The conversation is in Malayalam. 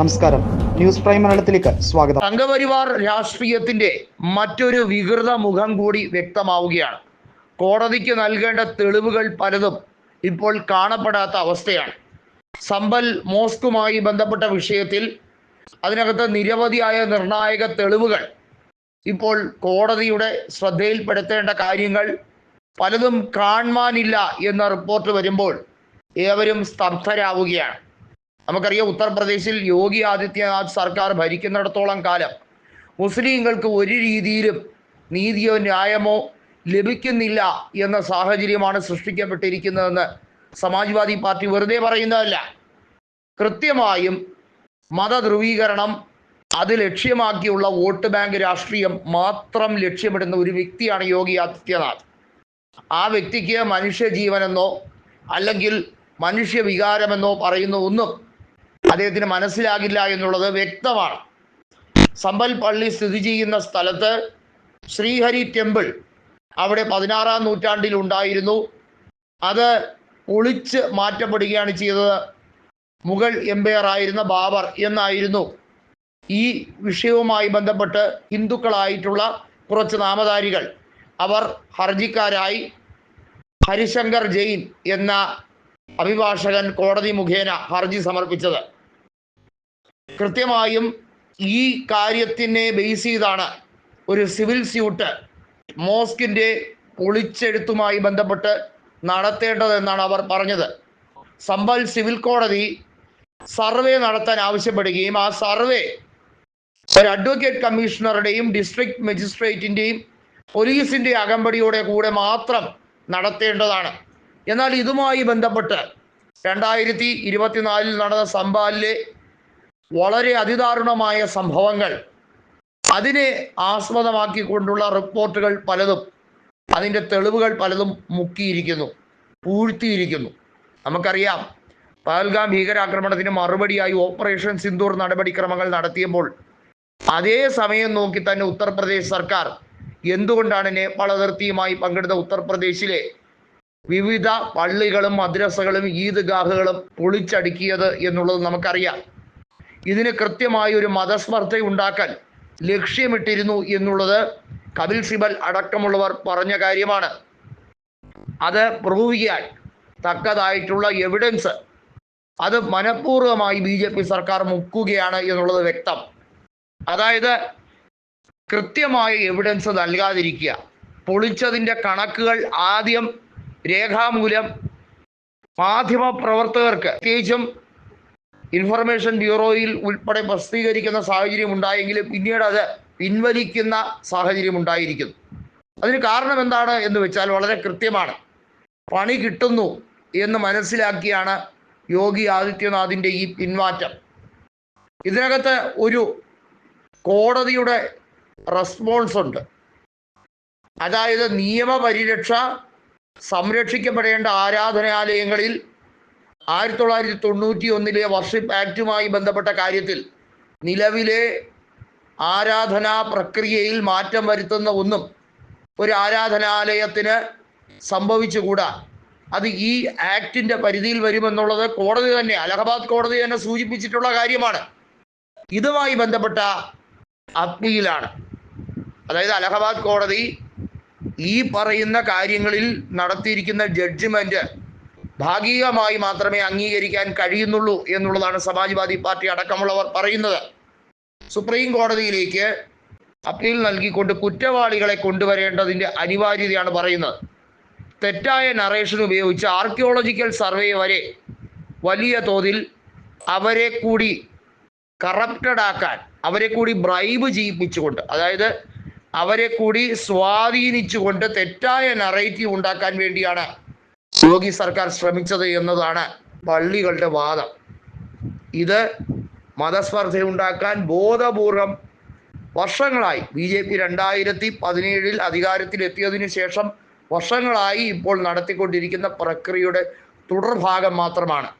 നമസ്കാരം. ന്യൂസ് പ്രൈം മലയാളത്തിലേക്ക് സ്വാഗതം. സംഘപരിവാർ രാഷ്ട്രീയത്തിന്റെ മറ്റൊരു വികൃത മുഖം കൂടി വ്യക്തമാവുകയാണ്. കോടതിക്ക് നൽകേണ്ട തെളിവുകൾ പലതും ഇപ്പോൾ കാണപ്പെടാത്ത അവസ്ഥയാണ്. സമ്പൽ മോസ്കുമായി ബന്ധപ്പെട്ട വിഷയത്തിൽ അതിനകത്ത് നിരവധിയായ നിർണായക തെളിവുകൾ. ഇപ്പോൾ കോടതിയുടെ ശ്രദ്ധയിൽപ്പെടുത്തേണ്ട കാര്യങ്ങൾ പലതും കാണുവാനില്ല എന്ന റിപ്പോർട്ട് വരുമ്പോൾ ഏവരും സ്തബ്ധരാവുകയാണ്. നമുക്കറിയാം ഉത്തർപ്രദേശിൽ യോഗി ആദിത്യനാഥ് സർക്കാർ ഭരിക്കുന്നിടത്തോളം കാലം മുസ്ലിങ്ങൾക്ക് ഒരു രീതിയിലും നീതിയോ ന്യായമോ ലഭിക്കുന്നില്ല എന്ന സാഹചര്യമാണ് സൃഷ്ടിക്കപ്പെട്ടിരിക്കുന്നതെന്ന് സമാജ്വാദി പാർട്ടി വെറുതെ പറയുന്നതല്ല. കൃത്യമായും മതധ്രുവീകരണം അത് ലക്ഷ്യമാക്കിയുള്ള വോട്ട് ബാങ്ക് രാഷ്ട്രീയം മാത്രം ലക്ഷ്യമിടുന്ന ഒരു വ്യക്തിയാണ് യോഗി ആദിത്യനാഥ്. ആ വ്യക്തിക്ക് മനുഷ്യജീവനെന്നോ അല്ലെങ്കിൽ മനുഷ്യ വികാരമെന്നോ പറയുന്ന ഒന്നും അദ്ദേഹത്തിന് മനസ്സിലാകില്ല എന്നുള്ളത് വ്യക്തമാണ്. സമ്പൽ പള്ളി സ്ഥിതി ചെയ്യുന്ന സ്ഥലത്ത് ശ്രീഹരി ടെമ്പിൾ അവിടെ പതിനാറാം നൂറ്റാണ്ടിൽ ഉണ്ടായിരുന്നു. അത് ഒളിച്ച് മാറ്റപ്പെടുകയാണ് ചെയ്തത്. മുഗൾ എംപയർ ആയിരുന്ന ബാബർ എന്നായിരുന്നു. ഈ വിഷയവുമായി ബന്ധപ്പെട്ട് ഹിന്ദുക്കളായിട്ടുള്ള കുറച്ച് നാമധാരികൾ അവർ ഹർജിക്കാരായി. ഹരിശങ്കർ ജെയിൻ എന്ന അഭിഭാഷകൻ കോടതി മുഖേന ഹർജി സമർപ്പിച്ചത്. കൃത്യമായും ഈ കാര്യത്തിനെ ബേസ് ചെയ്താണ് ഒരു സിവിൽ സ്യൂട്ട് മോസ്കിന്റെ പൊളിച്ചെഴുത്തുമായി ബന്ധപ്പെട്ട് നടത്തേണ്ടതെന്നാണ് അവർ പറഞ്ഞത്. സമ്പൽ സിവിൽ കോടതി സർവേ നടത്താൻ ആവശ്യപ്പെടുകയും ആ സർവേ ഒരു അഡ്വക്കേറ്റ് കമ്മീഷണറുടെയും ഡിസ്ട്രിക്ട് മജിസ്ട്രേറ്റിന്റെയും പോലീസിന്റെ അകമ്പടിയോടെ കൂടെ മാത്രം നടത്തേണ്ടതാണ്. എന്നാൽ ഇതുമായി ബന്ധപ്പെട്ട് രണ്ടായിരത്തി ഇരുപത്തിനാലിൽ നടന്ന സംഭാലിലെ വളരെ അതിദാരുണമായ സംഭവങ്ങൾ. അതിനെ ആസ്പദമാക്കിക്കൊണ്ടുള്ള റിപ്പോർട്ടുകൾ പലതും അതിന്റെ തെളിവുകൾ പലതും മുക്കിയിരിക്കുന്നു പൂഴ്ത്തിയിരിക്കുന്നു. നമുക്കറിയാം പഹൽഗാം ഭീകരാക്രമണത്തിന് മറുപടിയായി ഓപ്പറേഷൻ സിന്ദൂർ നടപടിക്രമങ്ങൾ നടത്തിയപ്പോൾ അതേ സമയം നോക്കി തന്നെ ഉത്തർപ്രദേശ് സർക്കാർ എന്തുകൊണ്ടാണ് നേപ്പാൾ അതിർത്തിയുമായി പങ്കെടുത്ത ഉത്തർപ്രദേശിലെ വിവിധ പള്ളികളും മദ്രസകളും ഈദ്ഗാഹുകളും പൊളിച്ചടുക്കിയത് എന്നുള്ളത് നമുക്കറിയാം. ഇതിന് കൃത്യമായ ഒരു മതസ്പർദ്ധ ഉണ്ടാക്കാൻ ലക്ഷ്യമിട്ടിരുന്നു എന്നുള്ളത് കപിൽ സിബൽ അടക്കമുള്ളവർ പറഞ്ഞ കാര്യമാണ്. അത് പ്രൂവ് ചെയ്യാൻ തക്കതായിട്ടുള്ള എവിഡൻസ് അത് മനഃപൂർവമായി ബി ജെ പി സർക്കാർ മുക്കുകയാണ് എന്നുള്ളത് വ്യക്തം. അതായത് കൃത്യമായ എവിഡൻസ് നൽകാതിരിക്കുക. പൊളിച്ചതിന്റെ കണക്കുകൾ ആദ്യം രേഖാമൂലം മാധ്യമ പ്രവർത്തകർക്ക് പ്രത്യേകിച്ചും ഇൻഫർമേഷൻ ബ്യൂറോയിൽ ഉൾപ്പെടെ പ്രസിദ്ധീകരിക്കുന്ന സാഹചര്യം ഉണ്ടായെങ്കിലും പിന്നീട് അത് പിൻവലിക്കുന്ന സാഹചര്യം ഉണ്ടായിരിക്കുന്നു. അതിന് കാരണം എന്താണ് എന്ന് വെച്ചാൽ വളരെ കൃത്യമാണ്. പണി കിട്ടുന്നു എന്ന് മനസ്സിലാക്കിയാണ് യോഗി ആദിത്യനാഥിന്റെ ഈ പിന്മാറ്റം ഇതിനകത്ത് ഒരു കോടതിയുടെ റെസ്പോൺസ് ഉണ്ട്. അതായത് നിയമപരിരക്ഷ സംരക്ഷിക്കപ്പെടേണ്ട ആരാധനാലയങ്ങളിൽ ആയിരത്തി തൊള്ളായിരത്തി തൊണ്ണൂറ്റി ഒന്നിലെ വർഷിപ്പ് ആക്റ്റുമായി ബന്ധപ്പെട്ട കാര്യത്തിൽ നിലവിലെ ആരാധനാ പ്രക്രിയയിൽ മാറ്റം വരുത്തുന്ന ഒന്നും ഒരു ആരാധനാലയത്തിന് സംഭവിച്ചുകൂടാ. അത് ഈ ആക്ടിന്റെ പരിധിയിൽ വരുമെന്നുള്ളത് കോടതി തന്നെ അലഹബാദ് കോടതി തന്നെ സൂചിപ്പിച്ചിട്ടുള്ള കാര്യമാണ്. ഇതുമായി ബന്ധപ്പെട്ട അപ്പീലാണ്. അതായത് അലഹബാദ് കോടതി ഈ പറയുന്ന കാര്യങ്ങളിൽ നടത്തിയിരിക്കുന്ന ജഡ്ജിമെന്റ് ഭാഗികമായി മാത്രമേ അംഗീകരിക്കാൻ കഴിയുന്നുള്ളൂ എന്നുള്ളതാണ് സമാജ്വാദി പാർട്ടി അടക്കമുള്ളവർ പറയുന്നത്. സുപ്രീം കോടതിയിലേക്ക് അപ്പീൽ നൽകിക്കൊണ്ട് കുറ്റവാളികളെ കൊണ്ടുവരേണ്ടതിന്റെ അനിവാര്യതയാണ് പറയുന്നത്. തെറ്റായ നറേഷൻ ഉപയോഗിച്ച് ആർക്കിയോളജിക്കൽ സർവേ വരെ വലിയ തോതിൽ അവരെ കൂടി കറപ്റ്റഡ് ആക്കാൻ അവരെ കൂടി ബ്രൈബ് ചെയ്യിപ്പിച്ചുകൊണ്ട് അതായത് അവരെ കൂടി സ്വാധീനിച്ചുകൊണ്ട് തെറ്റായ നറേറ്റീവ് ഉണ്ടാക്കാൻ വേണ്ടിയാണ് യോഗി സർക്കാർ ശ്രമിച്ചത് എന്നതാണ് പള്ളികളുടെ വാദം. ഇത് മതസ്പർദ്ധ ഉണ്ടാക്കാൻ ബോധപൂർവം വർഷങ്ങളായി. ബി ജെ പി രണ്ടായിരത്തി പതിനേഴിൽ അധികാരത്തിലെത്തിയതിനു ശേഷം വർഷങ്ങളായി ഇപ്പോൾ നടത്തിക്കൊണ്ടിരിക്കുന്ന പ്രക്രിയയുടെ തുടർഭാഗം മാത്രമാണ്.